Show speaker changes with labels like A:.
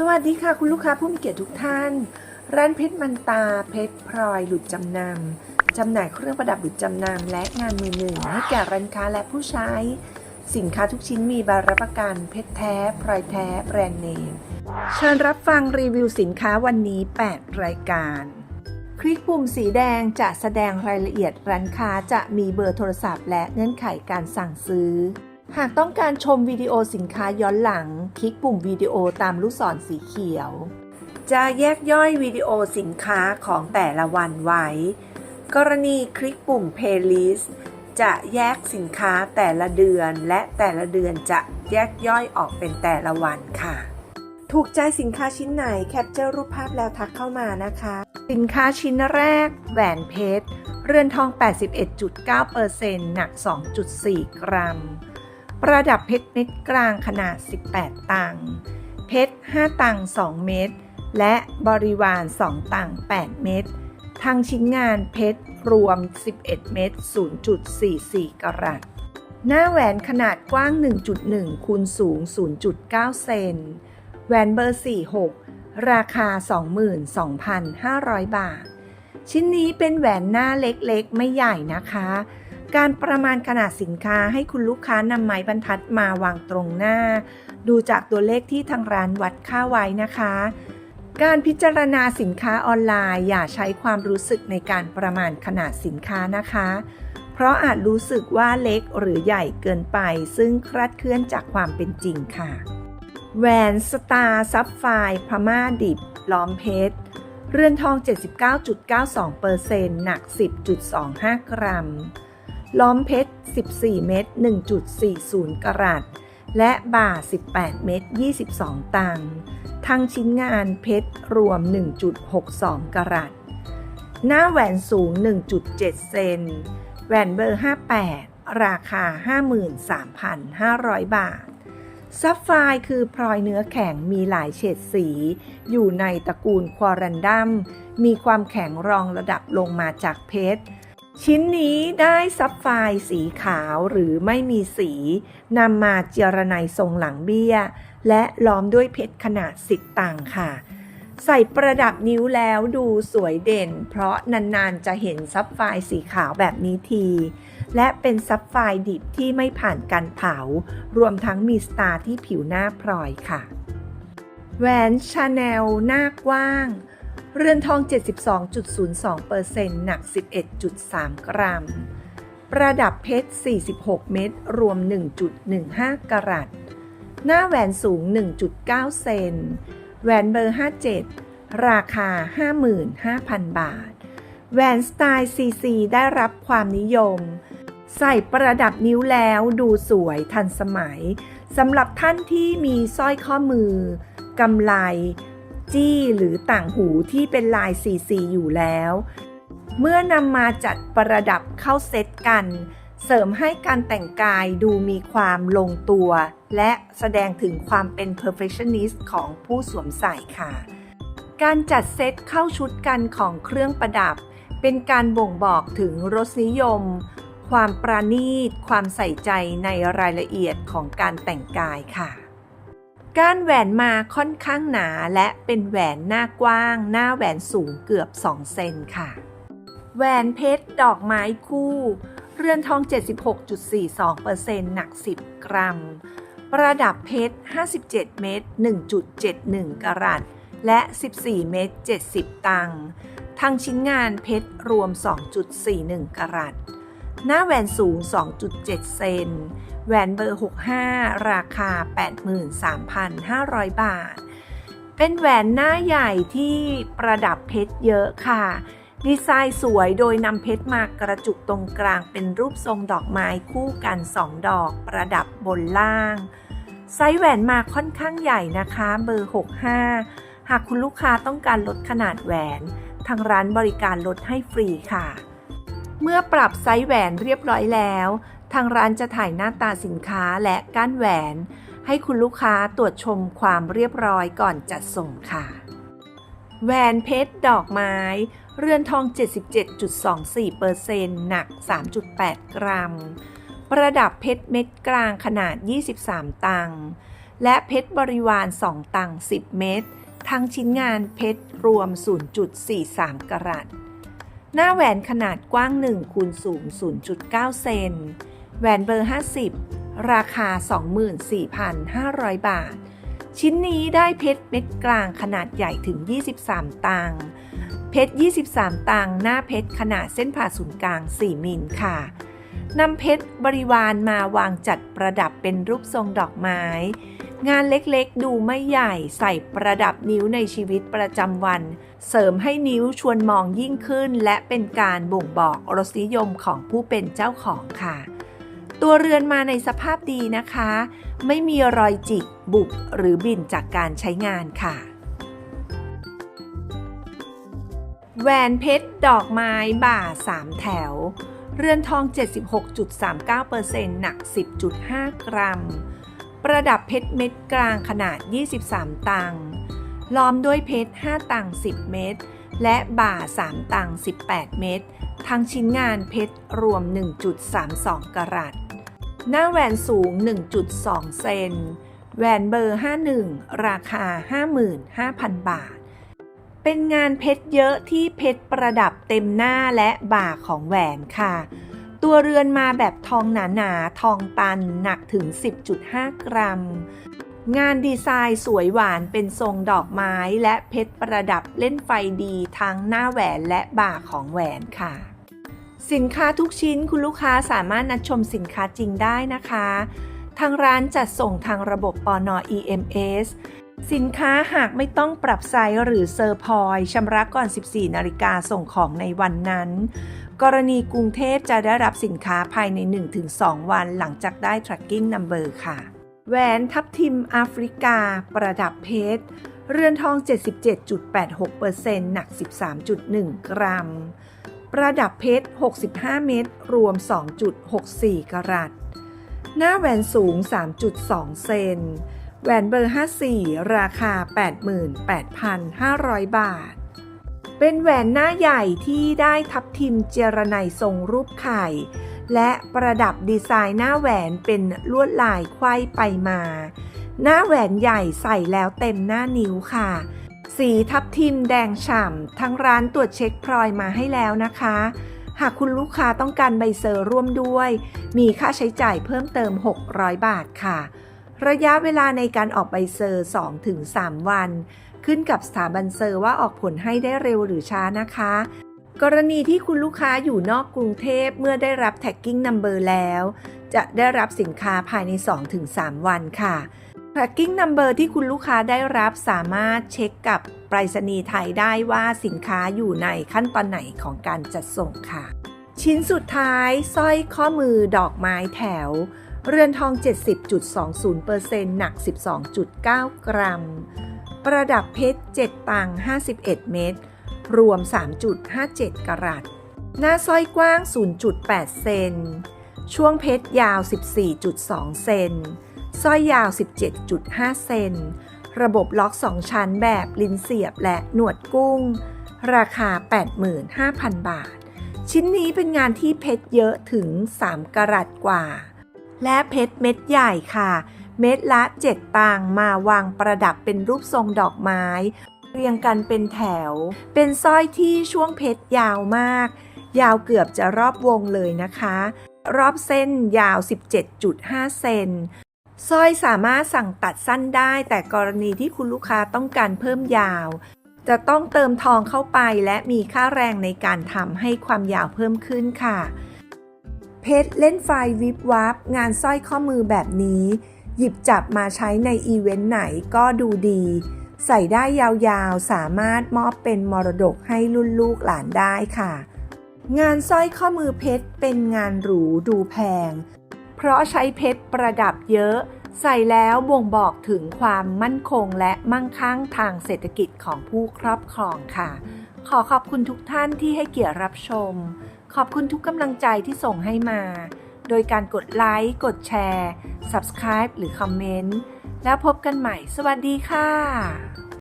A: สวัสดีค่ะ คุณลูกค้าผู้มีเกียรติทุกท่าน ร้านเพชรมันตาเพชรพลอยหลุดจำนำจำหน่ายเครื่องประดับหลุดจำนำและงานมือหนึ่งให้แก่ร้านค้าและผู้ใช้ สินค้าทุกชิ้นมีใบรับประกันเพชรแท้พลอยแท้แบรนด์เนมเชิญรับฟังรีวิวสินค้าวันนี้ 8 รายการ คลิกปุ่มสีแดงจะแสดงรายละเอียดร้านค้าจะมีเบอร์โทรศัพท์ และเงื่อนไขการสั่งซื้อ หากต้องการชมวิดีโอสินค้าย้อนหลัง คลิกปุ่มวิดีโอตามลูกศรสีเขียว จะแยกย่อยวิดีโอสินค้าของแต่ละวันไว้ กรณีคลิกปุ่ม Playlist จะแยกสินค้าแต่ละเดือน และแต่ละเดือนจะแยกย่อยออกเป็นแต่ละวันค่ะ ถูกใจสินค้าชิ้นไหนแคปเจอร์รูปภาพแล้วทักเข้ามานะคะ สินค้าชิ้นแรก แหวนเพชร เรือนทอง 81.9%หนัก 2.4 กรัม ประดับเพชรเม็ดกลางขนาด 18 ตังค์เพชร 5 ตังค์2เม็ดและบริวาร 2 ตังค์8เม็ดทางชิ้นงานเพชรรวม 11 เม็ด0.44 กรัต หน้าแหวนขนาดกว้าง 1.1 คูณสูง 0.9 เซน แหวนเบอร์ 46 ราคา 22,500 บาท ชิ้นนี้เป็นแหวนหน้าเล็กๆ ไม่ใหญ่นะคะ การประมาณขนาดสินค้าให้คุณลูกค้านำไม้บรรทัดมาวางตรงหน้า ดูจากตัวเลขที่ทางร้านวัดค่าไว้นะคะ การพิจารณาสินค้าออนไลน์ อย่าใช้ความรู้สึกในการประมาณขนาดสินค้านะคะ เพราะอาจรู้สึกว่าเล็กหรือใหญ่เกินไป ซึ่งคลาดเคลื่อนจากความเป็นจริงค่ะ แหวนสตาร์ซับไฟพม่าดิบล้อมเพชรเรือนทอง 79.92%หนัก 10.25 กรัม ล้อมเพชร 14 เม็ด1.40 กรัตและบ่า 18 เม็ด22 ตังค์ทั้งชิ้นงานเพชรรวม 1.62 กรัตหน้าแหวนสูง 1.7 เซน แหวนเบอร์ 58 ราคา 53,500 บาท ซับไฟร์คือพลอยเนื้อแข็งมีหลายเฉดสี อยู่ในตระกูลควอรันดัม มีความแข็งรองระดับลงมาจากเพชร ชิ้นนี้ได้ซับไฟร์สีขาวหรือไม่มีสีนำมาเจรไนทรงหลังเบี้ย และล้อมด้วยเพชรขนาด10ตังค่ะ ใส่ประดับนิ้วแล้วดูสวยเด่น เพราะนานๆจะเห็นซับไฟร์สีขาวแบบนี้ที และเป็นซับไฟร์ดิบที่ไม่ผ่านการเผา รวมทั้งมีสตาร์ที่ผิวหน้าพลอยค่ะ แหวนชาแนลหน้ากว้าง เรือนทอง 72.02%หนัก 11.3 กรัม ประดับเพชร 46 เม็ด รวม 1.15 กรัต หน้าแหวนสูง 1.9 เซน แหวนเบอร์ 57 ราคา 55,000 บาท แหวนสไตล์ CC ได้รับความนิยม ใส่ประดับนิ้วแล้วดูสวยทันสมัย สำหรับท่านที่มีสร้อยข้อมือกำไล จี้หรือต่างหูที่เป็นลาย CC อยู่แล้ว เมื่อนำมาจัดประดับเข้าเซตกัน เสริมให้การแต่งกายดูมีความลงตัว และแสดงถึงความเป็น perfectionist ของผู้สวมใส่ค่ะ การจัดเซตเข้าชุดกันของเครื่องประดับ เป็นการบ่งบอกถึงรสนิยม ความประณีต ความใส่ใจในรายละเอียดของการแต่งกายค่ะ ก้านแหวนมาค่อนข้างหนาและเป็นแหวนหน้ากว้าง หน้าแหวนสูงเกือบ 2 เซนค่ะ แหวนเพชรดอกไม้คู่ เรือนทอง 76.42%หนัก 10 กรัม ประดับเพชร 57 เม็ด1.71 กรัตและ 14 เม็ด70 ตังค์ทางชิ้นงานเพชรรวม 2.41 กรัต หน้าแหวนสูง 2.7 เซน แหวนเบอร์ 65 ราคา 83,500 บาท เป็นแหวนหน้าใหญ่ที่ประดับเพชรเยอะค่ะ ดีไซน์สวยโดยนำเพชรมากระจุกตรงกลางเป็นรูปทรงดอกไม้คู่กัน 2 ดอกประดับบนล่าง ไซส์แหวนมาค่อนข้างใหญ่นะคะ เบอร์ 65 หากคุณลูกค้าต้องการลดขนาดแหวน ทางร้านบริการลดให้ฟรีค่ะ เมื่อปรับไซส์แหวนเรียบร้อยแล้ว ทางร้านจะถ่ายหน้าตาสินค้าและก้านแหวน ให้คุณลูกค้าตรวจชมความเรียบร้อยก่อนจัดส่งค่ะ แหวนเพชรดอกไม้ เรือนทอง 77.24%หนัก 3.8 กรัม ประดับเพชรเม็ดกลางขนาด 23 ตังค์และเพชรบริวาร 2 ตังค์10 เม็ดทั้งชิ้นงานเพชรรวม 0.43 กรัต หน้าแหวนขนาดกว้าง1คูณสูง 0.9 เซน แหวนเบอร์ 50 ราคา 24,500 บาท ชิ้นนี้ได้เพชรเม็ดกลางขนาดใหญ่ถึง 23 ตัง เพชร 23 ตัง หน้าเพชรขนาดเส้นผ่าศูนย์กลาง 4 มิลค่ะนำเพชรบริวารมาวางจัดประดับเป็นรูปทรงดอกไม้ งานเล็กๆ ดูไม่ใหญ่ใส่ประดับนิ้วในชีวิตประจำวัน เสริมให้นิ้วชวนมองยิ่งขึ้น และเป็นการบ่งบอกรสนิยมของผู้เป็นเจ้าของค่ะ ตัวเรือนมาในสภาพดีนะคะ ไม่มีรอยจิก บุบหรือบินจากการใช้งานค่ะแหวนเพชรดอกไม้บ่า 3 แถว เรือนทอง 76.39%หนัก 10.5 กรัม ประดับเพชรเม็ดกลางขนาด 23 ตังล้อมด้วยเพชร 5 ตัง10 เม็ดและบ่า 3 ตัง18 เม็ดทั้งชิ้นงานเพชรรวม 1.32 กรัต หน้าแหวนสูง 1.2 เซน แหวนเบอร์ 51 ราคา 55,000 บาท เป็นงานเพชรเยอะที่เพชรประดับเต็มหน้าและบ่าของแหวนค่ะ ตัวเรือนมาแบบทองหนาๆ ทองตันหนักถึง 10.5 กรัม งานดีไซน์สวยหวานเป็นทรงดอกไม้และเพชรประดับเล่นไฟดีทั้งหน้าแหวนและบ่าของแหวนค่ะ สินค้าทุกชิ้นคุณลูกค้าสามารถนัดชมสินค้าจริงได้นะคะ ทางร้านจัดส่งทางระบบปอนอ EMS สินค้าหากไม่ต้องปรับไซส์หรือเซอร์พอยชำระก่อน 14 นาฬิกาส่งของในวันนั้น กรณีกรุงเทพจะได้รับสินค้าภายใน 1-2 วันหลังจากได้ tracking number ค่ะ แหวนทับทิมแอฟริกา ประดับเพชร เรือนทอง 77.86%หนัก 13.1 กรัม ประดับเพชร 65 เม็ดรวม 2.64 กรัต หน้าแหวนสูง 3.2 เซน แหวนเบอร์ 54 ราคา 88,500 บาท เป็นแหวนหน้าใหญ่ที่ได้ทับทิมเจรไนทรงรูปไข่ และประดับดีไซน์หน้าแหวนเป็นลวดลายไขว้ไปมา หน้าแหวนใหญ่ใส่แล้วเต็มหน้านิ้วค่ะ สีทับทิมแดงฉ่ำทั้งร้านตรวจเช็คพลอยมาให้แล้วนะคะ หากคุณลูกค้าต้องการใบเซอร์ร่วมด้วย มีค่าใช้จ่ายเพิ่มเติม 600 บาทค่ะ ระยะเวลาในการออกใบเซอร์ 2-3 วัน ขึ้นกับสถาบันเซอร์ว่าออกผลให้ได้เร็วหรือช้านะคะ กรณีที่คุณลูกค้าอยู่นอกกรุงเทพเมื่อได้รับ tagging number แล้ว จะได้รับสินค้าภายใน 2-3 วันค่ะ tracking number ที่คุณลูกค้าได้รับสามารถเช็คกับไปรษณีย์ไทยได้ว่าสินค้าอยู่ในขั้นตอนไหนของการจัดส่งค่ะ ชิ้นสุดท้ายสร้อยข้อมือดอกไม้แถว เรือนทอง 70.20%หนัก 12.9 กรัม ประดับเพชร 7ตัง51 เม็ด รวม 3.57 กรัต หน้าสร้อยกว้าง 0.8 เซน ช่วงเพชรยาว 14.2 เซน สร้อยยาว 17.5 เซน ระบบล็อก 2 ชั้นแบบลิ้นเสียบและหนวดกุ้ง ราคา 85,000 บาท ชิ้นนี้เป็นงานที่เพชรเยอะถึง 3กรัตกว่า และเพชรเม็ดใหญ่ค่ะ เม็ดละ 7ตังมาวางประดับเป็นรูปทรงดอกไม้ เรียงกันเป็นแถว เป็นสร้อยที่ช่วงเพชรยาวมาก ยาวเกือบจะรอบวงเลยนะคะ รอบเส้นยาว 17.5 เซนสร้อยสามารถสั่งตัดสั้นได้แต่กรณีที่คุณลูกค้าต้องการเพิ่มยาว จะต้องเติมทองเข้าไปและมีค่าแรงในการทำให้ความยาวเพิ่มขึ้นค่ะ เพชรเล่นไฟวิบวับ งานสร้อยข้อมือแบบนี้ หยิบจับมาใช้ในอีเวนต์ไหนก็ดูดี ใส่ได้ยาวๆ สามารถมอบเป็นมรดกให้รุ่นลูกหลานได้ค่ะ งานสร้อยข้อมือเพชรเป็นงานหรูดูแพง เพราะใช้เพชรประดับเยอะ ใส่แล้วบ่งบอกถึงความมั่นคงและมั่งคั่งทางเศรษฐกิจของผู้ครอบครองค่ะ ขอขอบคุณทุกท่านที่ให้เกียรติรับชม ขอบคุณทุกกำลังใจที่ส่งให้มา โดยการกดไลค์ กดแชร์ Subscribe หรือคอมเมนต์ แล้วพบกันใหม่ สวัสดีค่ะ